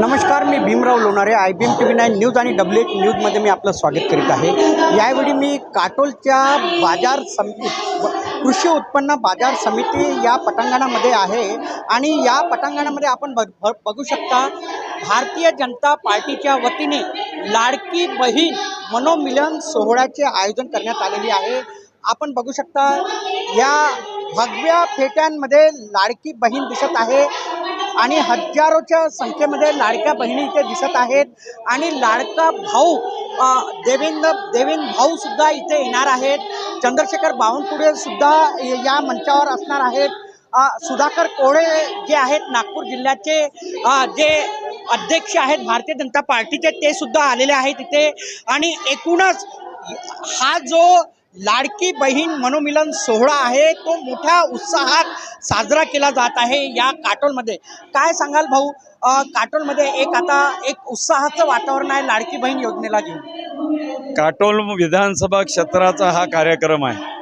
नमस्कार मी Bhimrao Lonare I B M T V nine news आणि W H न्यूजमध्ये मी आपलं स्वागत करीत आहे. यावेळी मी काटोलच्या बाजार समिती कृषी उत्पन्न बाजार समिती या पटांगणामध्ये आहे आणि या पटांगणामध्ये आपण बघ बघू शकता भारतीय जनता पार्टीच्या वतीने लाडकी बहीण मनोमिलन सोहळ्याचे आयोजन करण्यात आलेले आहे. आपण बघू शकता या भगव्या फेट्यांमध्ये लाडकी बहीण दिसत आहे. आणि हजारोच्या संख्येमध्ये लाडक्या बहिणी इथे दिसत आहेत. आणि लाडका भाऊ देवेंद्र देवेंद्र भाऊ सुद्धा इथे येणार आहेत. चंद्रशेखर बावनकुळे सुद्धा या मंचावर असणार आहेत. सुधाकर कोळे जे आहेत नागपूर जिल्ह्याचे जे अध्यक्ष आहेत भारतीय जनता पार्टीचे ते सुद्धा आलेले आहेत इथे. आणि एकूणच हा जो लाडकी बहीण मनोमिलन सोहळा आहे. तो मोठ्या उत्साहात साजरा केला जात आहे या काटोलमध्ये. काय सांगाल भाऊ? काटोलमध्ये एक आता एक उत्साहाचं वातावरण आहे लाडकी बहीण योजनेला घेऊन. काटोल विधानसभा क्षेत्राचा हा कार्यक्रम आहे.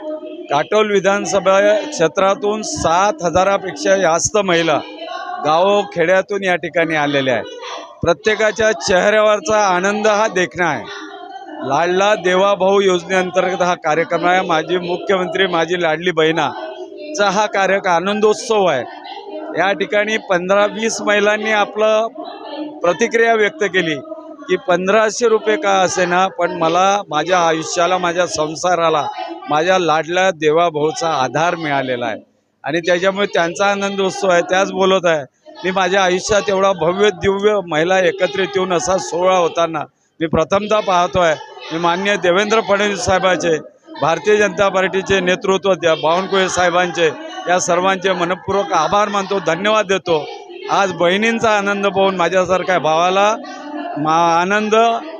काटोल विधानसभा क्षेत्रातून सात हजारापेक्षा जास्त महिला गावो खेड्यातून या ठिकाणी आलेल्या आहेत. प्रत्येकाच्या चेहऱ्यावरचा आनंद हा देखणं आहे. लाडला देवाभाऊ योजनेअंतर्गत हा कार्यक्रम आहे. माझी मुख्यमंत्री माझी लाडली बहिणाचा हा कार्य आनंदोत्सव आहे. या ठिकाणी पंधरा वीस महिलांनी आपलं प्रतिक्रिया व्यक्त केली की पंधराशे रुपये का असेना पण मला माझ्या आयुष्याला माझ्या संसाराला माझ्या लाडल्या देवाभाऊचा आधार मिळालेला आहे. आणि त्याच्यामुळे त्यांचा आनंद उत्सव आहे. त्याच बोलत आहे मी माझ्या आयुष्यात एवढा भव्य दिव्य महिला एकत्रित येऊन असा सोहळा होताना मी प्रथमतः पाहतो आहे मी मान्य देवेंद्र फडणवीस साहेबांचे भारतीय जनता पार्टीचे नेतृत्व त्या बावनकुळे साहेबांचे या सर्वांचे मनपूर्वक आभार मानतो धन्यवाद देतो. आज बहिणींचा आनंद पाहून माझ्यासारख्या भावाला मा आनंद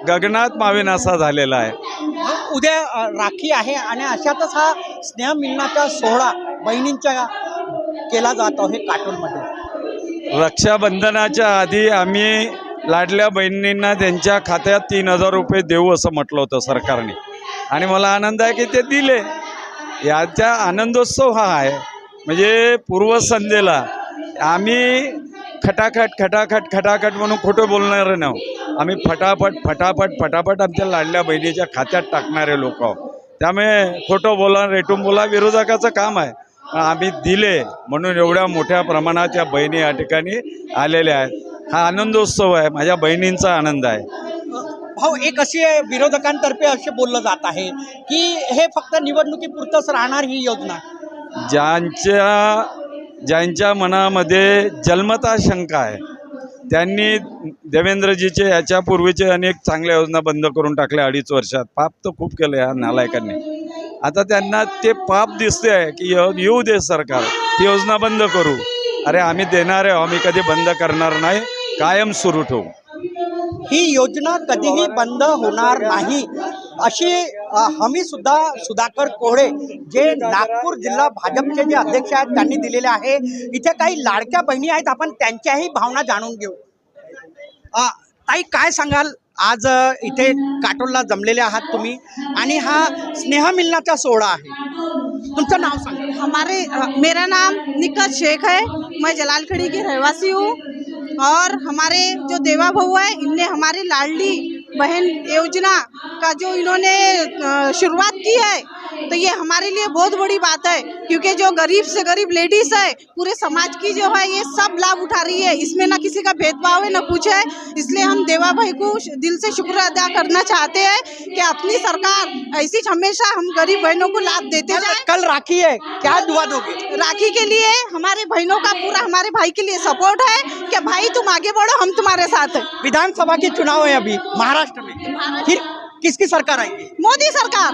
गगनात मावेन असा झालेला आहे. उद्या राखी आहे आणि अशातच हा स्नेहमिलनाचा सोहळा बहिणींच्या केला जातो हे काटोलमध्ये रक्षाबंधनाच्या आधी आम्ही लाडल्या बहिणींना त्यांच्या खात्यात तीन हजार रुपये देऊ असं म्हटलं होतं सरकारने. आणि मला आनंद आहे की ते दिले. याचा आनंदोत्सव हा आहे. म्हणजे पूर्वसंध्येला आम्ही खटाखट खटाखट खटाखट म्हणून खोटं बोलणारे नाही आम्ही फटाफट फटाफट फटाफट आमच्या लाडल्या बहिणीच्या खात्यात टाकणारे लोक आहोत. त्यामुळे खोटं बोला रेटून बोला विरोधकाचं काम आहे. आम्ही दिले म्हणून एवढ्या मोठ्या प्रमाणात या बहिणी या ठिकाणी आलेल्या आहेत. हा आनंदोत्सव आहे. माझ्या बहिणींचा आनंद आहे. भाऊ एक अशी विरोधकांतर्फे असे बोललं जात आहे की हे फक्त निवडणुकीपुरतंच राहणार ही योजना. ज्यांच्या ज्यांच्या मनामध्ये जन्मता शंका आहे त्यांनी देवेंद्रजीचे याच्यापूर्वीचे अनेक चांगल्या योजना बंद करून टाकल्या अडीच वर्षात. पाप तर खूप केलं या नालायकांनी. आता त्यांना ते पाप दिसते आहे की येऊ येऊ दे सरकार. ती योजना बंद करू. अरे आम्ही देणार आहे आम्ही कधी बंद करणार नाही. कायम सुरू ठेवू. ही योजना कधीही बंद होणार नाही. अशी हमी सुद्धा सुधाकर कोहळे जे नागपूर जिल्हा भाजपचे जे अध्यक्ष आहेत त्यांनी दिलेले आहे. इथे काही लाडक्या बहिणी आहेत आपण त्यांच्याही भावना जाणून घेऊ. ताई काय सांगाल? आज इथे काटोलला जमलेले आहात तुम्ही. आणि हा स्नेहमिलनाचा सोहळा आहे. तुमचं नाव सांगा. हमारे मेरा नाम निकत शेख है. मैं जलालखड़ी की रहवासी हूँ. और हमारे जो देवा भाऊ है इनने हमारी लाडली बहन योजना का जो इन्होंने शुरुआत की है तो ये हमारे लिए बहुत बड़ी बात है क्योंकि जो गरीब से गरीब लेडीज़ है पूरे समाज की जो है ये सब लाभ उठा रही है। इसमें ना किसी का भेदभाव है ना कुछ है। इसलिए हम देवा भाई को दिल से शुक्र अदा करना चाहते हैं कि अपनी सरकार ऐसी हमेशा हम गरीब बहनों को लाभ देते जाए। कल राखी है क्या दुआ दोगे? राखी के लिए हमारे बहनों का पूरा हमारे भाई के लिए सपोर्ट है कि भाई तुम आगे बढ़ो हम तुम्हारे साथ हैं। विधानसभा के चुनाव है अभी महाराष्ट्र में। फिर किसकी सरकार आएगी? मोदी सरकार।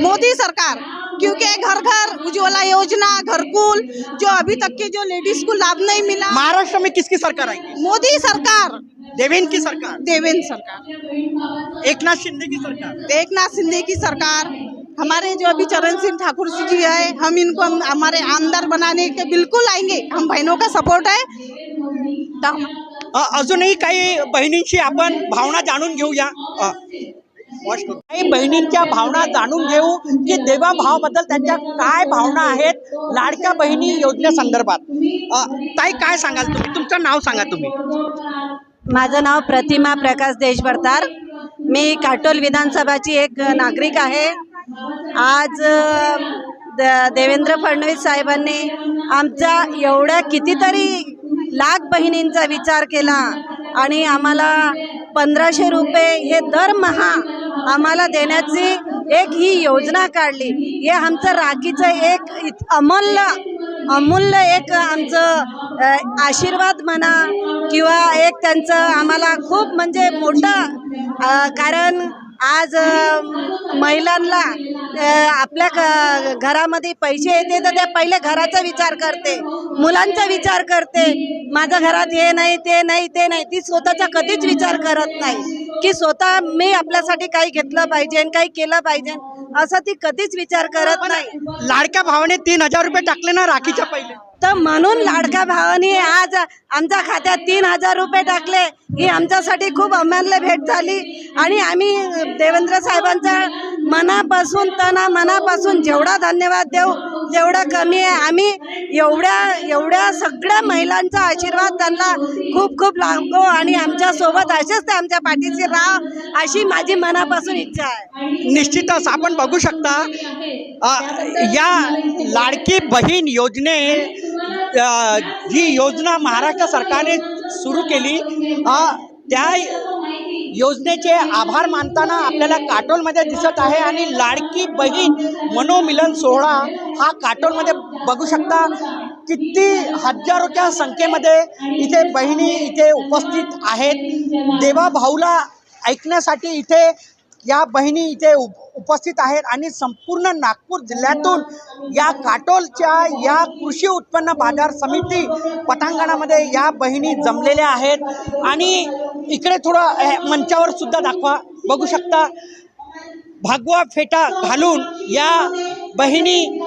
मोदी सरकार क्योंकि घर घर उज्ज्वला योजना घरकुल जो अभी तक के जो लेडीज़ को लाभ नहीं मिला। महाराष्ट्र में किसकी सरकार आएगी मोदी सरकार। देवेंद्र की सरकार। देवेंद्र सरकार। एक नाथ शिंदे की सरकार। एक नाथ शिंदे की सरकार। हमारे जो अभी चरण सिंह ठाकुर जी है हम इनको हम, हमारे आमदार बनाने के बिल्कुल आएँगे। हम बहनों का सपोर्ट है। अजूनही काही बहिणींची आपण भावना जाणून घेऊया. वॉश करू. काही बहिणींच्या भावना जाणून घेऊ की देवा भावाबद्दल त्यांच्या काय भावना आहेत लाडक्या बहिणी योजनेसंदर्भात ताई काय सांगाल तुम्ही? तुमचं नाव सांगा तुम्ही. माझं नाव प्रतिमा प्रकाश देशभरतार. मी काटोल विधानसभाची एक नागरिक आहे. आज द- देवेंद्र फडणवीस साहेबांनी आमच्या एवढ्या कितीतरी लाख बहिणींचा विचार केला आणि आम्हाला पंधराशे रुपये हे दरमहा आम्हाला देण्याची एक ही योजना काढली. हे आमचं राखीचं एक इत- अमूल्य अमूल्य एक आमचं आशीर्वाद म्हणा किंवा एक त्यांचं आम्हाला खूप म्हणजे मोठं कारण आज महिलांना आपल्या घरामध्ये पैसे येते तर त्या पहिले घराचा विचार करते मुलांचा विचार करते माझ्या घरात हे नाही ते नाही ते नाही ती स्वतःचा कधीच विचार करत नाही की स्वतः मी आपल्यासाठी काही घेतलं पाहिजे काही केलं पाहिजे असं ती कधीच विचार करत नाही. लाडक्या भावाने तीन हजार रुपये टाकले ना राखीच्या पहिले. तर म्हणून लाडक्या भावानी आज आमच्या खात्यात तीन हजार रुपये टाकले. ही आमच्यासाठी खूप अमान्य भेट झाली. आणि आम्ही देवेंद्र साहेबांचा मनापासून तना मनापासून जेवढा धन्यवाद देऊ तेवढं कमी आहे आम्ही एवढ्या एवढ्या सगळ्या महिलांचा आशीर्वाद त्यांना खूप खूप लागतो आणि आमच्यासोबत असेच ते आमच्या पाठीशी राहा अशी माझी मनापासून इच्छा आहे. निश्चितच आपण बघू शकता अ, या लाडकी बहीण योजने जी योजना महाराष्ट्र सरकारने सुरू केली अ, त्या योजनेचे आभार मानताना आपल्याला काटोलमध्ये दिसत आहे आणि लाडकी बहीण मनोमिलन सोहळा हा काटोलमध्ये बघू शकता. किती हजारोच्या संख्येमध्ये इथे बहिणी इथे उपस्थित आहेत. देवा भाऊला ऐकण्यासाठी इथे या बहिणी इथे उप उपस्थित आहेत आणि संपूर्ण नागपूर जिल्ह्यातून या काटोलच्या या कृषी उत्पन्न बाजार समिती पटांगणामध्ये या बहिणी जमलेल्या आहेत. आणि इकडे थोडं मंचावर सुद्धा दाखवा. बघू शकता भागवा फेटा घालून या बहिणी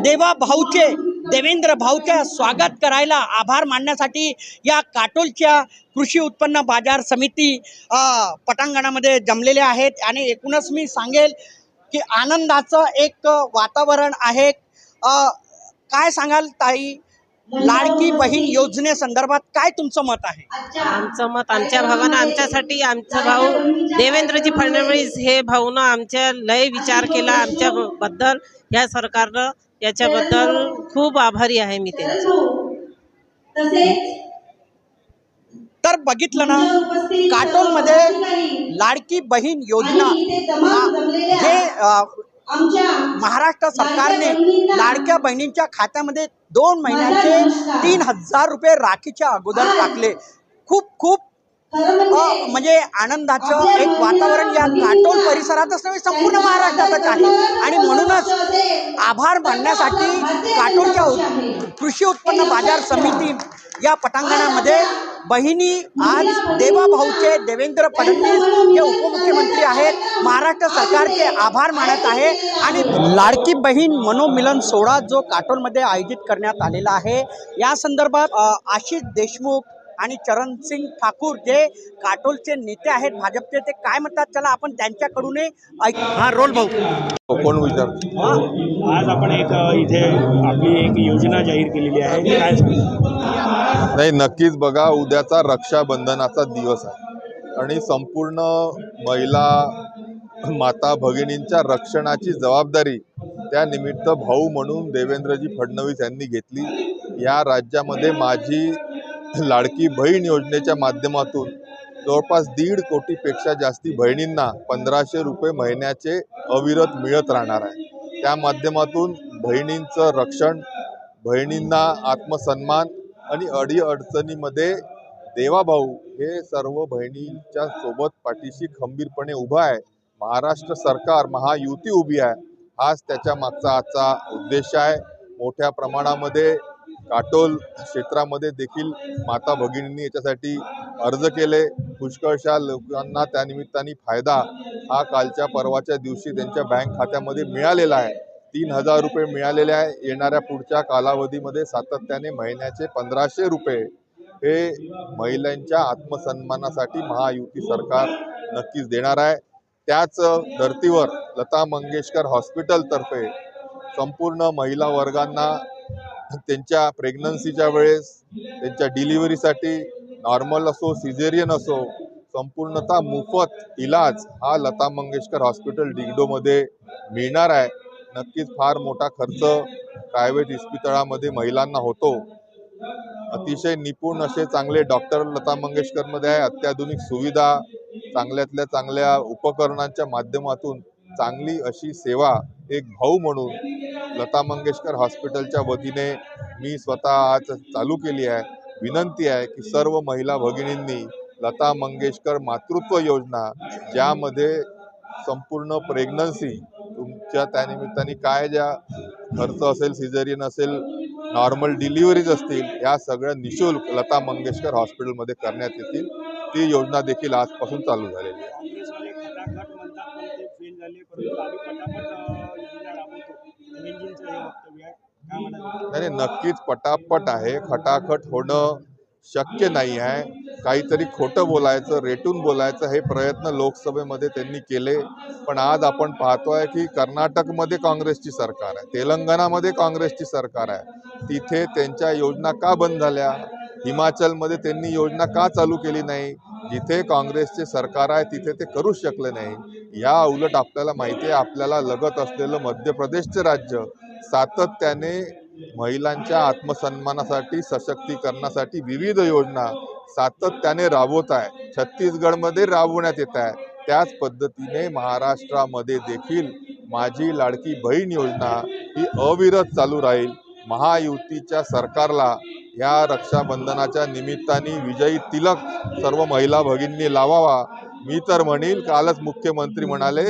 देवा भाऊचे देवेंद्र भाऊच्या स्वागत करायला आभार मानण्यासाठी या काटोलच्या कृषी उत्पन्न बाजार समिती पटांगणामध्ये जमलेल्या आहेत. आणि एकूणच मी सांगेल की आनंदाचं एक वातावरण आहे. काय सांगाल ताई? लाडकी बहीण योजनेसंदर्भात काय तुमचं मत आहे? आमचं मत आमच्या भावानं आमच्यासाठी आमचा भाऊ देवेंद्रजी फडणवीस हे भाऊनं आमच्या लय विचार केला आमच्या बद्दल या सरकारनं याच्याबद्दल खूप आभारी आहे मी त्यांची तर बघितलं ना काटोलमध्ये लाडकी बहीण योजना हा महाराष्ट्र सरकारने लाडक्या बहिणींच्या खात्यामध्ये दोन महिन्याचे तीन हजार रुपये राखीच्या अगोदर टाकले. खूप खूप म्हणजे आनंदाचं एक वातावरण या काटोल परिसरातच नव्हे संपूर्ण महाराष्ट्रातच आहे. आणि म्हणूनच आभार मानण्यासाठी काटोलच्या उत- कृषी उत्पन्न बाजार समिती या पटांगणामध्ये बहिणी आज देवाभाऊचे देवेंद्र फडणवीस हे उपमुख्यमंत्री आहेत. महाराष्ट्र सरकारचे आभार मानत आहे. आणि लाडकी बहीण मनोमिलन सोहळा जो काटोलमध्ये आयोजित करण्यात आलेला आहे या संदर्भात आशिष देशमुख आणि चरणसिंग ठाकूर जे काटोलचे नेते आहेत भाजपचे ते काय म्हणतात? चला आपण त्यांच्याकडूनही ऐक हा रोल भाऊ. कोण विचार? आज आपण एक इथे आपली एक योजना जाहीर केलेली आहे. काय नाही नक्कीच बघा उद्याचा रक्षाबंधनाचा दिवस आहे. आणि संपूर्ण महिला माता भगिनींच्या रक्षणाची जबाबदारी त्या निमित्त भाऊ म्हणून देवेंद्रजी फडणवीस यांनी घेतली. या राज्यामध्ये माझी लाडकी बहीण योजनेच्या माध्यमातून जवळपास दीड कोटीपेक्षा जास्ती बहिणींना पंधराशे रुपये महिन्याचे अविरत मिळत राहणार आहे. त्या माध्यमातून बहिणींचं रक्षण बहिणींना आत्मसन्मान आणि अडीअडचणीमध्ये देवाभाऊ हे सर्व बहिणींच्या सोबत पाठीशी खंबीरपणे उभा आहे. महाराष्ट्र सरकार महायुती उभी आहे. हाच त्याच्या मागचा आजचा उद्देश आहे. मोठ्या प्रमाणामध्ये काटोल क्षेत्रामध्ये देखील माता भगिनींनी याच्यासाठी अर्ज केले. पुष्कळशा लोकांना त्यानिमित्ताने फायदा हा कालच्या परवाच्या दिवशी त्यांच्या बँक खात्यामध्ये मिळालेला आहे. तीन हजार रुपये मिळालेले आहे. येणाऱ्या पुढच्या कालावधीमध्ये सातत्याने महिन्याचे पंधराशे रुपये. हे महिलांच्या आत्मसन्मानासाठी महायुती सरकार नक्कीच देणार आहे. त्याच धर्तीवर लता मंगेशकर हॉस्पिटलतर्फे संपूर्ण महिला वर्गांना त्यांच्या प्रेग्नन्सीच्या वेळेस त्यांच्या डिलिव्हरीसाठी नॉर्मल असो सिझेरियन असो संपूर्णतः मोफत इलाज हा लता मंगेशकर हॉस्पिटल डिगडोमध्ये मिळणार आहे. नक्कीच फार मोठा खर्च प्रायव्हेट इस्पितळामध्ये महिलांना होतो. अतिशय निपुण असे चांगले डॉक्टर लता मंगेशकरमध्ये आहे. अत्याधुनिक सुविधा चांगल्यातल्या चांगल्या उपकरणांच्या माध्यमातून चांगली अशी सेवा एक भाऊ म्हणून लता मंगेशकर हॉस्पिटलच्या वतीने मी स्वतः आज चालू केली आहे. विनंती आहे की सर्व महिला भगिनींनी लता मंगेशकर मातृत्व योजना ज्यामध्ये संपूर्ण प्रेग्नन्सी तुमच्या त्यानिमित्ताने काय ज्या खर्च असेल सिझेरियन असेल नॉर्मल डिलिव्हरीज असतील या सगळ्या निशुल्क लता मंगेशकर हॉस्पिटलमध्ये करण्यात येतील. ती योजना देखील आजपासून चालू झालेली आहे. नाही नक्कीच पटापट आहे. खटाखट होणं शक्य नाही आहे. काहीतरी खोटं बोलायचं रेटून बोलायचं हे प्रयत्न लोकसभेमध्ये त्यांनी केले. पण आज आपण पाहतोय की कर्नाटकमध्ये काँग्रेसची सरकार आहे. तेलंगणामध्ये काँग्रेसची सरकार आहे. तिथे त्यांच्या योजना का बंद झाल्या? हिमाचलमध्ये त्यांनी योजना का चालू केली नाही? जिथे काँग्रेसचे सरकार आहे तिथे ते करूच शकले नाही. या उलट आपल्याला माहिती आहे आपल्याला लगत असलेलं मध्य प्रदेशचे राज्य सातत्याने महिलांच्या आत्मसन्मानासाठी सशक्तीकरणासाठी विविध योजना सातत्याने राबवत आहे. छत्तीसगडमध्ये राबवण्यात येत आहे. त्याच पद्धतीने महाराष्ट्रामध्ये देखील माझी लाडकी बहीण योजना ही अविरत चालू राहील. महायुतीच्या सरकारला या रक्षाबंधनाच्या निमित्ताने विजयी तिलक सर्व महिला भगिनींनी लावावा. मी तर म्हणेल कालच मुख्यमंत्री म्हणाले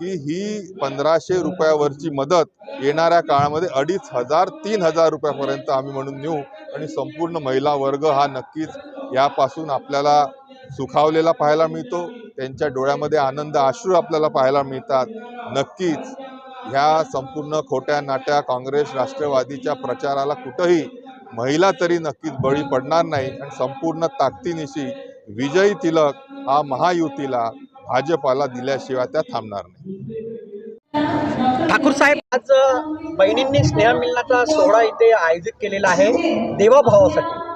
की ही पंधराशे रुपयावरची मदत येणाऱ्या काळामध्ये अडीच हजार तीन हजार रुपयापर्यंत आम्ही म्हणून नेऊ आणि संपूर्ण महिला वर्ग हा नक्कीच यापासून आपल्याला सुखावलेला पाहायला मिळतो. त्यांच्या डोळ्यामध्ये आनंद आश्रू आपल्याला पाहायला मिळतात. नक्कीच ह्या संपूर्ण खोट्या नाट्या काँग्रेस राष्ट्रवादीच्या प्रचाराला कुठंही महिला तरी नक्कीच बळी पडणार नाही. आणि संपूर्ण ताकदीनिशी विजयी तिलक हा महायुतीला भाजपाला दिल्याशिवाय त्या थांबणार नाही. ठाकूर साहेब आज बहिणींनी स्नेहमिलनाचा सोहळा इथे आयोजित केलेला आहे. देवाभावासाठी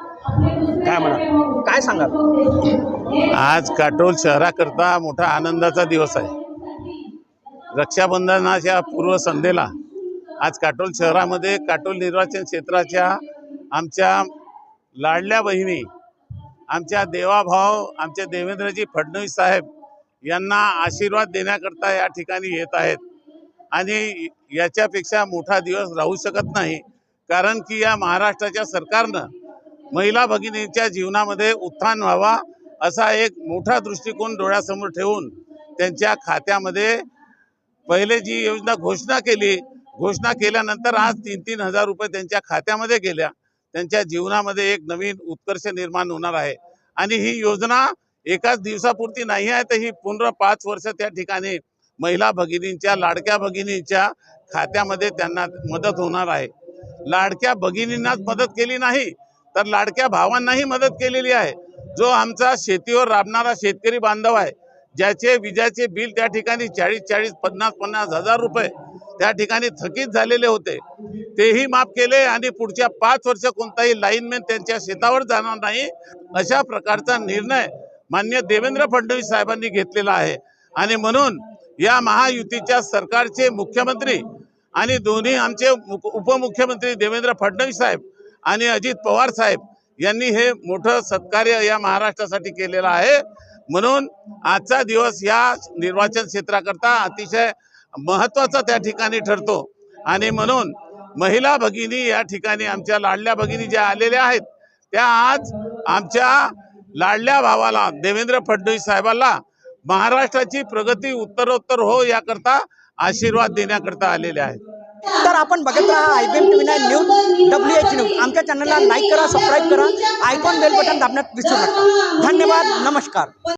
काय म्हणाल? काय सांगाल? आज काटोल शहराकरता मोठा आनंदाचा दिवस आहे. रक्षाबंधनाच्या पूर्वसंध्येला आज काटोल शहरामध्ये काटोल निर्वाचन क्षेत्राच्या आमच्या लाडल्या बहिणी आमच्या देवाभाव आमचे देवेंद्रजी फडणवीस साहेब यांना आशीर्वाद देण्याकरता या ठिकाणी येत आहेत. आणि याच्यापेक्षा मोठा दिवस राहू शकत नाही. कारण की या महाराष्ट्राच्या सरकारनं महिला भगिनींच्या जीवनामध्ये उत्थान व्हावा असा एक मोठा दृष्टिकोन डोळ्यासमोर ठेवून त्यांच्या खात्यामध्ये पहिले जी योजना घोषणा केली घोषणा केल्यानंतर आज तीन तीन हजार रुपये त्यांच्या खात्यामध्ये गेल्या. त्यांच्या जीवनामध्ये एक नवीन उत्कर्ष निर्माण होणार आहे. आणि ही योजना एकाच दिवसापुरती नाही आहे तर ही पूर्ण पाच वर्ष त्या ठिकाणी महिला भगिनींच्या लाडक्या भगिनींच्या खात्यामध्ये त्यांना मदत होणार आहे. लाडक्या भगिनींनाच मदत केली नाही तर लाडक्या भावांनाही मदत केलेली आहे. जो आमचा शेतीवर राबणारा शेतकरी बांधव आहे ज्याचे विजाचे बिल त्या ठिकाणी चाळीस चाळीस पन्नास पन्नास हजार रुपये त्या ठिकाणी थकीत झालेले होते. तेही माफ केले आणि पुढच्या पाच वर्ष कोणताही लाईनमॅन त्यांच्या शेतावर जाणार नाही अशा प्रकारचा निर्णय मान्य देवेंद्र फडणवीस साहेबांनी घेतलेला आहे. आणि म्हणून या महायुतीच्या सरकारचे मुख्यमंत्री आणि दोन्ही आमचे मुख- उपमुख्यमंत्री देवेंद्र फडणवीस साहेब आणि अजित पवार साहेब यांनी हे मोठं सत्कार्य या महाराष्ट्रासाठी केलेलं आहे. म्हणून आजचा दिवस या निर्वाचन क्षेत्राकरता अतिशय महत्त्वाचा त्या ठिकाणी ठरतो. आणि म्हणून महिला भगिनी या ठिकाणी आमच्या लाडल्या भगिनी ज्या आलेल्या आहेत त्या आज आमच्या लाडल्या भावाला देवेंद्र फडणवीस साहेबांना महाराष्ट्राची प्रगती उत्तरोत्तर हो याकरता आशीर्वाद देण्याकरता आलेले आहेत. तर आपण बघत राहा I B M T nine news W H news. आमच्या चॅनलला लाईक करा सबस्क्राईब करा. आयकॉन बेल बटन दाबण्यात विसरू नका. धन्यवाद नमस्कार.